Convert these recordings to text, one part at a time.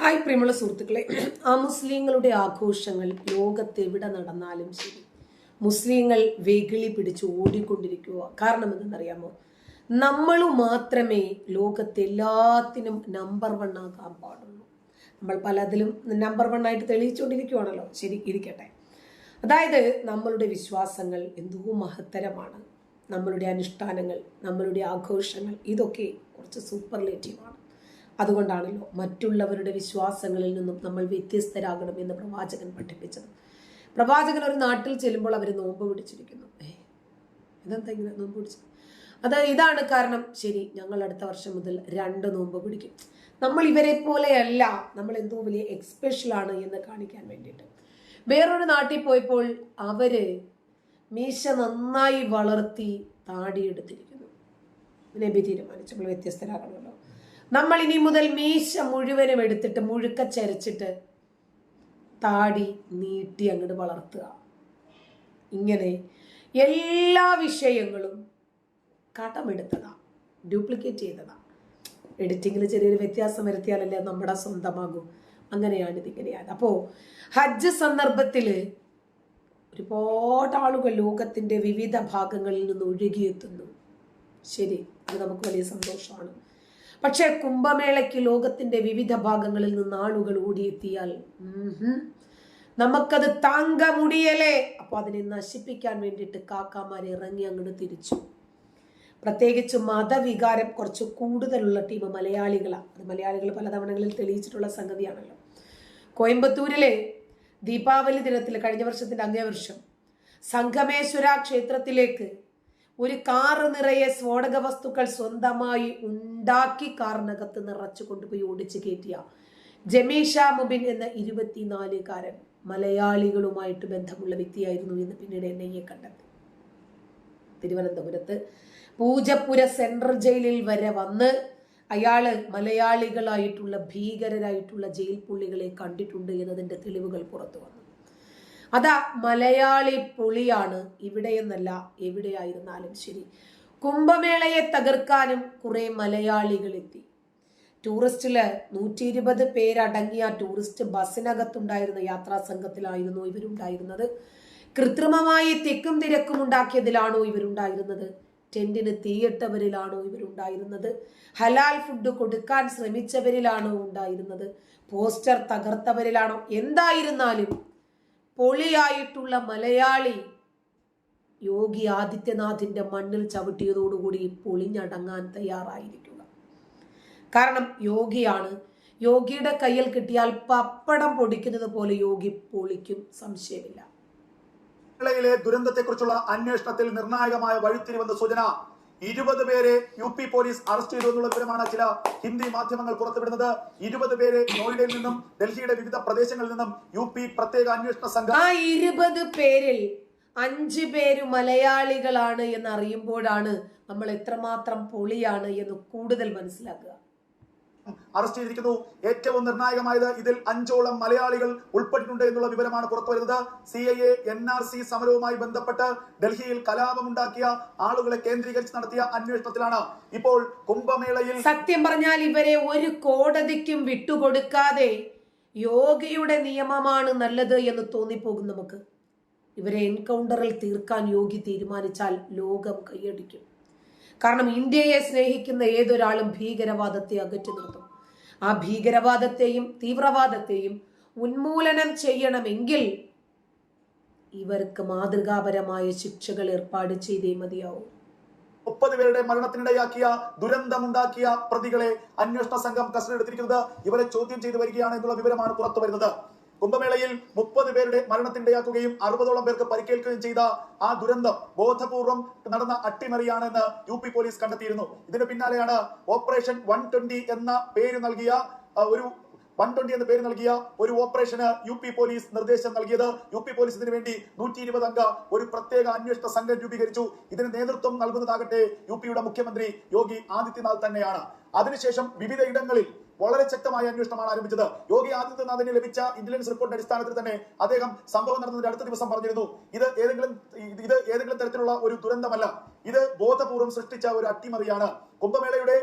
Hi പ്രിയമുള്ള സുഹൃത്തുക്കളെ. ആ മുസ്ലിങ്ങളുടെ ആഘോഷങ്ങൾ ലോകത്തെവിടെ നടന്നാലും ശരി. മുസ്ലിങ്ങൾ വെകിളി പിടിച്ച് ഓടിക്കൊണ്ടിരിക്കുക കാരണം എന്തെന്നറിയാമോ? നമ്മൾ മാത്രമേ ലോകത്തെല്ലാത്തിനും നമ്പർ വൺ ആകാൻ പാടുള്ളൂ. നമ്മൾ പലതിലും നമ്പർ വൺ ആയിട്ട് തെളിയിച്ചുകൊണ്ടിരിക്കുകയാണല്ലോ ശരി ഇരിക്കട്ടെ. അതായത് നമ്മളുടെ വിശ്വാസങ്ങൾ എന്തോ മഹത്തരമാണ്. നമ്മളുടെ അനുഷ്ഠാനങ്ങൾ നമ്മളുടെ ആഘോഷങ്ങൾ ഇതൊക്കെ കുറച്ച് സൂപ്പർ സൂപ്പർലേറ്റീവാണ് അതുകൊണ്ടാണല്ലോ മറ്റുള്ളവരുടെ വിശ്വാസങ്ങളിൽ നിന്നും നമ്മൾ വ്യത്യസ്തരാകണം എന്ന് പ്രവാചകൻ പഠിപ്പിച്ചത്. പ്രവാചകൻ ഒരു നാട്ടിൽ ചെല്ലുമ്പോൾ അവർ നോമ്പ് പിടിച്ചിരിക്കുന്നു. ഇതെന്താ ഇങ്ങനെ നോമ്പ് പിടിച്ചത്? അത് ഇതാണ് കാരണം. ശരി ഞങ്ങൾ അടുത്ത വർഷം മുതൽ രണ്ട് നോമ്പ് പിടിക്കും. നമ്മൾ ഇവരെ പോലെയല്ല നമ്മൾ എന്തോ വലിയ എക്സ്പെഷ്യലാണ് എന്ന് കാണിക്കാൻ വേണ്ടിയിട്ട്. വേറൊരു നാട്ടിൽ പോയപ്പോൾ അവർ മീശ നന്നായി വളർത്തി താടിയെടുത്തിരിക്കുന്നു. നബി തീരുമാനിച്ചു നമ്മൾ വ്യത്യസ്തരാകണമല്ലോ. നമ്മൾ ഇനി മുതൽ മീശ മുഴുവനും എടുത്തിട്ട് മുഴുക്ക ചരച്ചിട്ട് താടി നീട്ടി അങ്ങോട്ട് വളർത്തുക. ഇങ്ങനെ എല്ലാ വിഷയങ്ങളും കടമെടുത്തതാ ഡ്യൂപ്ലിക്കേറ്റ് ചെയ്തതാ. എഡിറ്റിങ്ങിൽ ചെറിയൊരു വ്യത്യാസം വരുത്തിയാലല്ലേ നമ്മുടെ സ്വന്തമാകും. അങ്ങനെയാണ് ഇതിങ്ങനെയാണ്. അപ്പോൾ ഹജ്ജ് സന്ദർഭത്തിൽ ഒരുപാട് ആളുകൾ ലോകത്തിന്റെ വിവിധ ഭാഗങ്ങളിൽ നിന്ന് ഒഴുകിയെത്തുന്നു. ശരി അത് നമുക്ക് വലിയ സന്തോഷമാണ്. പക്ഷേ കുംഭമേളയ്ക്ക് ലോകത്തിന്റെ വിവിധ ഭാഗങ്ങളിൽ നിന്ന് ആളുകൾ ഓടിയെത്തിയാൽ നമുക്കത് താങ്ക മുടിയലേ അപ്പൊ അതിനെ നശിപ്പിക്കാൻ വേണ്ടിയിട്ട് കാക്കാമാരെ ഇറങ്ങി അങ്ങോട്ട് തിരിച്ചു. പ്രത്യേകിച്ച് മതവികാരം കുറച്ച് കൂടുതലുള്ള ടീം മലയാളികളാണ് അത് മലയാളികൾ പലതവണകളിൽ തെളിയിച്ചിട്ടുള്ള സംഗതിയാണല്ലോ. കോയമ്പത്തൂരിലെ ദീപാവലി ദിനത്തിൽ കഴിഞ്ഞ വർഷത്തിന്റെ അങ്ങേ വർഷം സംഗമേശ്വര ക്ഷേത്രത്തിലേക്ക് ഒരു കാറ് നിറയെ സ്ഫോടക വസ്തുക്കൾ സ്വന്തമായി ഉണ്ടാക്കി കാറിനകത്ത് നിറച്ചു കൊണ്ടുപോയി ഓടിച്ചു കയറ്റിയ ജമീഷ മുബിൻ എന്ന ഇരുപത്തിനാലുകാരൻ മലയാളികളുമായിട്ട് ബന്ധമുള്ള വ്യക്തിയായിരുന്നു എന്ന് പിന്നീട് എൻ ഐ എ കണ്ടെത്തി. തിരുവനന്തപുരത്ത് പൂജപ്പുര സെൻട്രൽ ജയിലിൽ വരെ വന്ന് അയാൾ മലയാളികളായിട്ടുള്ള ഭീകരരായിട്ടുള്ള ജയിൽ പുള്ളികളെ കണ്ടിട്ടുണ്ട് എന്നതിന്റെ തെളിവുകൾ പുറത്തു വന്നു അതാ മലയാളി പുളിയാണ് ഇവിടെയെന്നല്ല എവിടെയായിരുന്നാലും ശരി. കുംഭമേളയെ തകർക്കാനും കുറെ മലയാളികൾ എത്തി. ടൂറിസ്റ്റിൽ നൂറ്റി ഇരുപത് പേരടങ്ങിയ ടൂറിസ്റ്റ് ബസ്സിനകത്തുണ്ടായിരുന്ന യാത്രാ സംഘത്തിലായിരുന്നു ഇവരുണ്ടായിരുന്നത്. കൃത്രിമമായി തിക്കും തിരക്കും ഉണ്ടാക്കിയതിലാണോ ഇവരുണ്ടായിരുന്നത്? ടെന്റിന് തീയിട്ടവരിലാണോ ഇവരുണ്ടായിരുന്നത്? ഹലാൽ ഫുഡ് കൊടുക്കാൻ ശ്രമിച്ചവരിലാണോ ഉണ്ടായിരുന്നത്? പോസ്റ്റർ തകർത്തവരിലാണോ? എന്തായിരുന്നാലും പൊളിയായിട്ടുള്ള മലയാളി യോഗി ആദിത്യനാഥിന്റെ മണ്ണിൽ ചവിട്ടിയതോടുകൂടി പൊളിഞ്ഞടങ്ങാൻ തയ്യാറായിരിക്കുക. കാരണം യോഗിയാണ്. യോഗിയുടെ കയ്യിൽ കിട്ടിയാൽ പപ്പടം പൊടിക്കുന്നത് പോലെ യോഗി പൊളിക്കും സംശയമില്ല. കേരളയിലെ ദുരന്തത്തെക്കുറിച്ചുള്ള അന്വേഷണത്തിൽ നിർണായകമായ വഴിത്തിരിവെന്ന സൂചന ഇരുപത് പേരെ യു പി പോലീസ് അറസ്റ്റ് ചെയ്തു എന്നുള്ള വിവരമാണ് ചില ഹിന്ദി മാധ്യമങ്ങൾ പുറത്തുവിടുന്നത്. ഇരുപത് പേരെ നോയിഡയിൽ നിന്നും ഡൽഹിയുടെ വിവിധ പ്രദേശങ്ങളിൽ നിന്നും യു പി പ്രത്യേക അന്വേഷണ സംഘം ആ ഇരുപത് പേരിൽ അഞ്ച് പേര് മലയാളികളാണ് എന്ന് അറിയുമ്പോഴാണ് നമ്മൾ എത്രമാത്രം പൊളിയാണ് എന്ന് കൂടുതൽ മനസ്സിലാക്കുക. അറസ്റ്റ് ചെയ്തിരിക്കുന്നു. ഏറ്റവും നിർണായകമായത് ഇതിൽ അഞ്ചോളം മലയാളികൾ ഉൾപ്പെട്ടിട്ടുണ്ട് എന്നുള്ള വിവരമാണ് പുറത്തു വരുന്നത്. C I A N R C സമരവുമായി ബന്ധപ്പെട്ട് ഡൽഹിയിൽ കലാപമുണ്ടാക്കിയ ആളുകളെ കേന്ദ്രീകരിച്ച് നടത്തിയ അന്വേഷണത്തിലാണ്. ഇപ്പോൾ കുംഭമേളയിൽ സത്യം പറഞ്ഞാൽ ഇവരെ ഒരു കോടതിക്കും വിട്ടുകൊടുക്കാതെ യോഗയുടെ നിയമമാണ് നല്ലത് എന്ന് തോന്നിപ്പോകും നമുക്ക്. ഇവരെ എൻകൗണ്ടറിൽ തീർക്കാൻ യോഗി തീരുമാനിച്ചാൽ ലോകം കൈയടിക്കും. കാരണം ഇന്ത്യയെ സ്നേഹിക്കുന്ന ഏതൊരാളും ഭീകരവാദത്തെ അകറ്റി നിർത്തും. ആ ഭീകരവാദത്തെയും തീവ്രവാദത്തെയും ഉന്മൂലനം ചെയ്യണമെങ്കിൽ ഇവർക്ക് മാതൃകാപരമായ ശിക്ഷകൾ ഏർപ്പാട് ചെയ്തേ മതിയാവും. മുപ്പത് പേരുടെ മരണത്തിനിടയാക്കിയ ദുരന്തമുണ്ടാക്കിയ പ്രതികളെ അന്വേഷണ സംഘം കസ്റ്റഡി എടുത്തിരിക്കുന്നത് ഇവരെ ചോദ്യം ചെയ്തു വരികയാണ് എന്നുള്ള വിവരമാണ് പുറത്തു വരുന്നത് കുംഭമേളയിൽ മുപ്പത് പേരുടെ മരണത്തിനിടയാക്കുകയും അറുപതോളം പേർക്ക് പരിക്കേൽക്കുകയും ചെയ്ത ആ ദുരന്തം ബോധപൂർവം നടന്ന അട്ടിമറിയാണെന്ന് യു പി പോലീസ് കണ്ടെത്തിയിരുന്നു. ഇതിന് പിന്നാലെയാണ് ഓപ്പറേഷൻ വൺ ട്വന്റി എന്ന പേര് നൽകിയ ഒരു വൺ ട്വന്റി എന്ന പേര് നൽകിയ ഒരു ഓപ്പറേഷന് യു പി പോലീസ് നിർദ്ദേശം നൽകിയത്. യു പി പോലീസ് ഇതിനു വേണ്ടി നൂറ്റി ഇരുപത് അംഗ ഒരു പ്രത്യേക അന്വേഷണ സംഘം രൂപീകരിച്ചു. ഇതിന് നേതൃത്വം നൽകുന്നതാകട്ടെ യു പിയുടെ മുഖ്യമന്ത്രി യോഗി ആദിത്യനാഥ് തന്നെയാണ്. അതിനുശേഷം വിവിധ ഇടങ്ങളിൽ വളരെ ശക്തമായ അന്വേഷണമാണ് ആരംഭിച്ചത്. യോഗി ആദിത്യനാഥിന് ലഭിച്ച ഇന്റലിജൻസ് റിപ്പോർട്ട് അടിസ്ഥാനത്തിൽ തന്നെ അദ്ദേഹം സംഭവം നടന്നതിന്റെ അടുത്ത ദിവസം പറഞ്ഞിരുന്നു. ഇത് ഏതെങ്കിലും ഇത് ഏതെങ്കിലും തരത്തിലുള്ള ഒരു ദുരന്തമല്ല. ഇത് ബോധപൂർവം സൃഷ്ടിച്ച ഒരു അട്ടിമറിയാണ്. കുംഭമേളയുടെ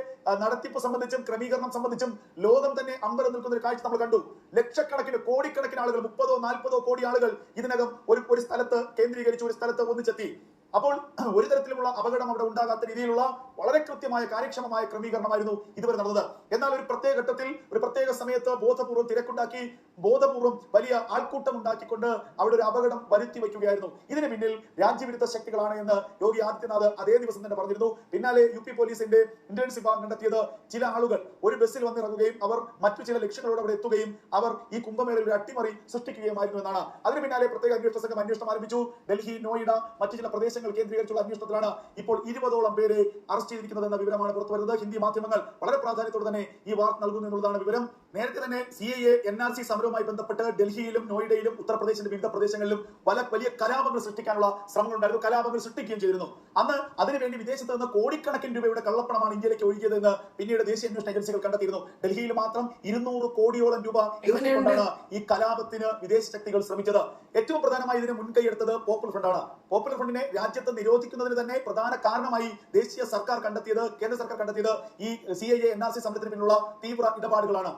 നടത്തിപ്പ് സംബന്ധിച്ചും ക്രമീകരണം സംബന്ധിച്ചും ലോകം തന്നെ അമ്പരം നിൽക്കുന്ന ഒരു കാഴ്ച നമ്മൾ കണ്ടു. ലക്ഷക്കണക്കിന് കോടിക്കണക്കിന് ആളുകൾ മുപ്പതോ നാൽപ്പതോ കോടി ആളുകൾ ഇതിനകം ഒരു ഒരു സ്ഥലത്ത് കേന്ദ്രീകരിച്ച് ഒരു സ്ഥലത്ത് ഒന്നിച്ചെത്തി. അപ്പോൾ ഒരു തരത്തിലുള്ള അപകടം അവിടെ ഉണ്ടാകാത്ത രീതിയിലുള്ള വളരെ കൃത്യമായ കാര്യക്ഷമമായ ക്രമീകരണമായിരുന്നു ഇതുവരെ നടന്നത്. എന്നാൽ ഒരു പ്രത്യേക ഘട്ടത്തിൽ ഒരു പ്രത്യേക സമയത്ത് ബോധപൂർവം തിരക്കുണ്ടാക്കി ബോധപൂർവം വലിയ ആൾക്കൂട്ടം ഉണ്ടാക്കിക്കൊണ്ട് അവിടെ ഒരു അപകടം വരുത്തി വയ്ക്കുകയായിരുന്നു. ഇതിന് പിന്നിൽ രാജ്യവിരുദ്ധ ശക്തികളാണ് എന്ന് യോഗി ആദിത്യനാഥ് അതേ ദിവസം തന്നെ പറഞ്ഞിരുന്നു. പിന്നാലെ യു പി പോലീസിന്റെ ഇന്റലിജൻസ് വിഭാഗം കണ്ടെത്തിയത് ചില ആളുകൾ. ഒരു ബസ്സിൽ വന്നിറങ്ങുകയും അവർ മറ്റു ചില ലക്ഷ്യങ്ങളോട് അവിടെ എത്തുകയും അവർ ഈ കുംഭമേളയിൽ ഒരു അട്ടിമറി സൃഷ്ടിക്കുകയുമായിരുന്നു എന്നാണ്. അതിന് പിന്നാലെ പ്രത്യേക അന്വേഷണ സംഘം അന്വേഷണം ആരംഭിച്ചു. ഡൽഹി നോയിഡ മറ്റു ചില പ്രദേശങ്ങൾ കേന്ദ്രീകരിച്ചുള്ള അന്വേഷണത്തിലാണ് ഇപ്പോൾ ഇരുപതോളം പേരെ അറസ്റ്റ് ചെയ്തിരിക്കുന്നത് എന്ന വിവരമാണ് പുറത്തു വരുന്നത് ഹിന്ദി മാധ്യമങ്ങൾ വളരെ പ്രാധാന്യത്തോടെ തന്നെ ഈ വാർത്ത നൽകുന്നു എന്നുള്ളതാണ് വിവരം. നേരത്തെ തന്നെ C A N R C സമരവുമായി ബന്ധപ്പെട്ട് ഡൽഹിയിലും നോയിഡയിലും ഉത്തർപ്രദേശിന്റെ വിവിധ പ്രദേശങ്ങളിലും പല വലിയ കലാപങ്ങൾ സൃഷ്ടിക്കാനുള്ള ശ്രമങ്ങൾ ഉണ്ടായിരുന്നു കലാപങ്ങൾ സൃഷ്ടിക്കുകയും ചെയ്തിരുന്നു. അന്ന് അതിനുവേണ്ടി വിദേശത്ത് നിന്ന് കോടിക്കണക്കിന് രൂപയുടെ കള്ളപ്പണമാണ് ഇന്ത്യയിലേക്ക് ഒഴുകിയതെന്ന് പിന്നീട് ദേശീയ അന്വേഷണ ഏജൻസികൾ കണ്ടെത്തിയിരുന്നു. ഡൽഹിയിൽ മാത്രം ഇരുന്നൂറ് കോടിയോളം രൂപ ഇറക്കിക്കൊണ്ടാണ് ഈ കലാപത്തിന് വിദേശ ശക്തികൾ ശ്രമിച്ചത്. ഏറ്റവും പ്രധാനമായി ഇതിന് മുൻകൈ എടുത്തത് പോപ്പുലർ ഫ്രണ്ടാണ് പോപ്പുലർ ഫ്രണ്ടിനെ രാജ്യത്ത് നിരോധിക്കുന്നതിന് തന്നെ പ്രധാന കാരണമായി ദേശീയ സർക്കാർ കണ്ടെത്തിയത് കേന്ദ്ര സർക്കാർ കണ്ടെത്തിയത് ഈ C I A N R C സമരത്തിന് പിന്നിലുള്ള തീവ്ര ഇടപാടുകളാണ്.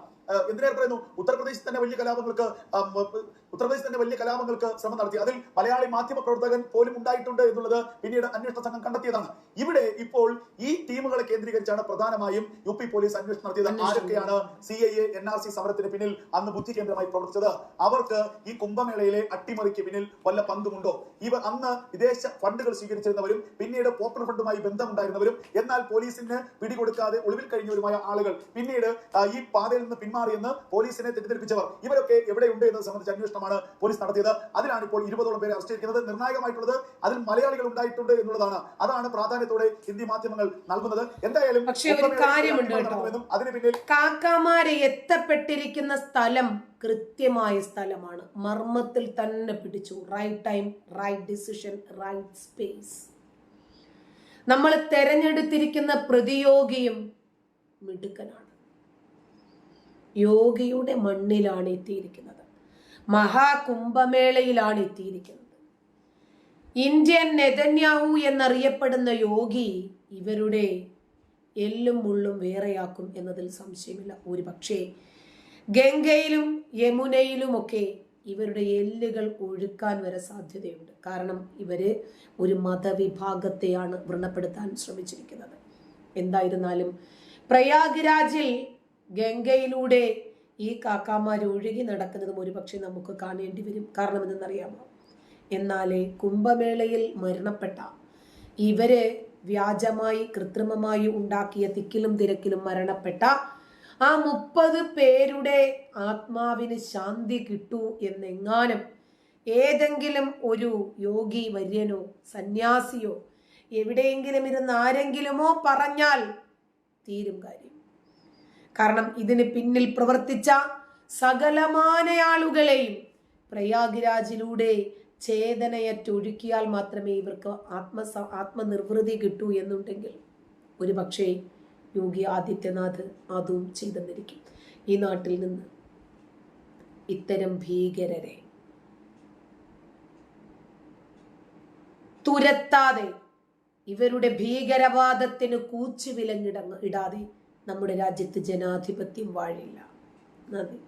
എന്തിനേറെ പറയുന്നു? ഉത്തർപ്രദേശിൽ തന്നെ വലിയ കലാപങ്ങൾക്ക് ആം, ഉത്തർപ്രദേശിൽ തന്നെ വലിയ കലാപങ്ങൾക്ക് ശ്രമം നടത്തി. അതിൽ മലയാളി മാധ്യമ പ്രവർത്തകൻ പോലും ഉണ്ടായിട്ടുണ്ട് എന്നുള്ളത് പിന്നീട് അന്വേഷണ സംഘം കണ്ടെത്തിയതാണ്. ഇവിടെ ഇപ്പോൾ ഈ ടീമുകളെ കേന്ദ്രീകരിച്ചാണ് പ്രധാനമായും യു പി പോലീസ് അന്വേഷണം നടത്തിയത്. ആരൊക്കെയാണ് C I A N R C സമരത്തിന് പിന്നിൽ അന്ന് ബുദ്ധി കേന്ദ്രമായി പ്രവർത്തിച്ചത്? അവർക്ക് ഈ കുംഭമേളയിലെ അട്ടിമറിക്ക് പിന്നിൽ വല്ല പങ്കുമുണ്ടോ? ഇവർ അന്ന് വിദേശ ഫണ്ടുകൾ സ്വീകരിച്ചിരുന്നവരും പിന്നീട് പോപ്പുലർ ഫണ്ടുമായി ബന്ധമുണ്ടായിരുന്നവരും എന്നാൽ പോലീസിന് പിടികൊടുക്കാതെ ഒളിവിൽ കഴിഞ്ഞവരുമായ ആളുകൾ പിന്നീട് ഈ പാതയിൽ നിന്ന് പിന്മാറിയെന്ന് പോലീസിനെ തെറ്റിദ്ധരിപ്പിച്ചവർ. ഇവരൊക്കെ എവിടെയുണ്ട് എന്നത് സംബന്ധിച്ച് അന്വേഷണമാണ് പോലീസ് നടത്തിയത്. അതിലാണ് ഇപ്പോൾ ഇരുപതോളം പേരെ അറസ്റ്റ് ചെയ്തിരിക്കുന്നത്. നിർണായകമായിട്ടുള്ളത് അതിൽ മലയാളികൾ ഉണ്ടായിട്ടുണ്ട് എന്നുള്ളതാണ്. അതാണ് പ്രാധാന്യത്തോടെ ഹിന്ദി മാധ്യമങ്ങൾ നൽകുന്നത്. എന്തായാലും പക്ഷേ ഒരു കാര്യമുണ്ട് കേട്ടോ. അതിന് പിന്നിൽ കാക്കാമാരെ എത്തപ്പെട്ടിരിക്കുന്ന സ്ഥലം കൃത്യമായ സ്ഥലമാണ്. മർമ്മത്തിൽ തന്നെ പിടിച്ചു. Right time right decision right space നമ്മൾ തെരഞ്ഞെടുത്തിരിക്കുന്ന പ്രതിയോഗിയും മിടുക്കനാണ്. യോഗിയുടെ മണ്ണിലാണ് എത്തിയിരിക്കുന്നത്. മഹാകുംഭമേളയിലാണ് എത്തിയിരിക്കുന്നത്. ഇന്ത്യൻ നെതന്യാഹു എന്നറിയപ്പെടുന്ന യോഗി ഇവരുടെ എല്ലും മുള്ളും വേറെയാക്കും എന്നതിൽ സംശയമില്ല. ഒരു പക്ഷേ ഗംഗയിലും യമുനയിലുമൊക്കെ ഇവരുടെ എല്ലുകൾ ഒഴുക്കാൻ വരെ സാധ്യതയുണ്ട്. കാരണം ഇവർ ഒരു മതവിഭാഗത്തെയാണ് വ്രണപ്പെടുത്താൻ ശ്രമിച്ചിരിക്കുന്നത്. എന്തായിരുന്നാലും പ്രയാഗ്രാജിൽ ഗംഗയിലൂടെ ഈ കാക്കാമാർ ഒഴുകി നടക്കുന്നതും ഒരുപക്ഷെ നമുക്ക് കാണേണ്ടി വരും കാരണം എന്തെന്നറിയാമോ എന്നാലേ കുംഭമേളയിൽ മരണപ്പെട്ട ഇവരെ വ്യാജമായി കൃത്രിമമായി ഉണ്ടാക്കിയ തിക്കിലും തിരക്കിലും മരണപ്പെട്ട ആ മുപ്പത് പേരുടെ ആത്മാവിന് ശാന്തി കിട്ടൂ എന്നെങ്ങാനും ഏതെങ്കിലും ഒരു യോഗി വര്യനോ സന്യാസിയോ എവിടെയെങ്കിലും ഇരുന്ന് ആരെങ്കിലുമോ പറഞ്ഞാൽ തീരും കാര്യം. കാരണം ഇതിന് പിന്നിൽ പ്രവർത്തിച്ച സകലമാന ആളുകളെയും പ്രയാഗ്രാജിലൂടെ ചേതനയറ്റൊഴുക്കിയാൽ മാത്രമേ ഇവർക്ക് ആത്മ ആത്മനിർവൃതി കിട്ടൂ എന്നുണ്ടെങ്കിൽ. ഒരു പക്ഷേ യോഗി ആദിത്യനാഥ് അതും ചെയ്തെന്നിരിക്കും. ഈ നാട്ടിൽ നിന്ന് ഇത്തരം ഭീകരരെ തുരത്താതെ ഇവരുടെ ഭീകരവാദത്തിന് കൂച്ചുവിലങ്ങിടങ്ങ ഇടാതെ നമ്മുടെ രാജ്യത്ത് ജനാധിപത്യം വാഴില്ല. നന്ദി.